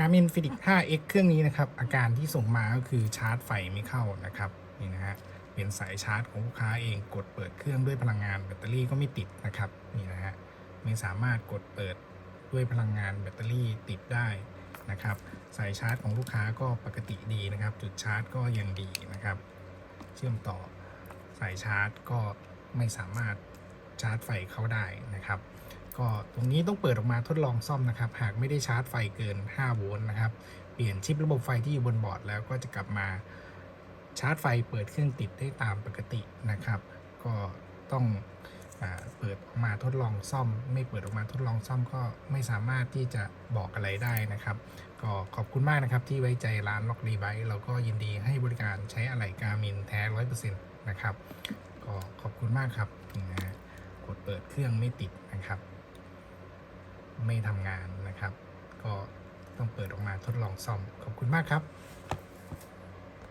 Garmin Fenix 5X เครื่องนี้นะครับอาการที่ส่งมาก็คือชาร์จไฟไม่เข้านะครับนี่นะฮะเป็นสายชาร์จของลูกค้าเองกดเปิดเครื่องด้วยพลังงานแบตเตอรี่ก็ไม่ติดนะครับนี่นะฮะไม่สามารถกดเปิดด้วยพลังงานแบตเตอรี่ติดได้นะครับสายชาร์จของลูกค้าก็ปกติดีนะครับ จุดชาร์จก็ยังดีนะครับ เชื่อมต่อสายชาร์จก็ไม่สามารถชาร์จไฟเข้าได้นะครับ ก็ตรงนี้ต้องเปิดออกมาทดลองซ่อมนะครับ หากไม่ได้ชาร์จไฟเกิน 5 โวลต์นะครับ เปลี่ยนชิประบบไฟที่อยู่บนบอร์ดแล้วก็จะกลับมาชาร์จไฟเปิดเครื่องติดได้ตามปกตินะครับ ก็ต้องอเปิดออกมาทดลองซ่อม ไม่เปิดออกมาทดลองซ่อมก็ไม่สามารถที่จะบอกอะไรได้นะครับ ก็ขอบคุณมากนะครับที่ไว้ใจร้านล็อกรีไบเราก็ยินดีให้บริการใช้อะไหล่กามินแท้ร้อยเปอร์เซ็นต์นะครับ ก็ขอบคุณมากครับนะฮะกดเปิดเครื่องไม่ติดนะครับ นะครับ ก็ต้องเปิดออกมาทดลองซ่อมขอบคุณมากครับ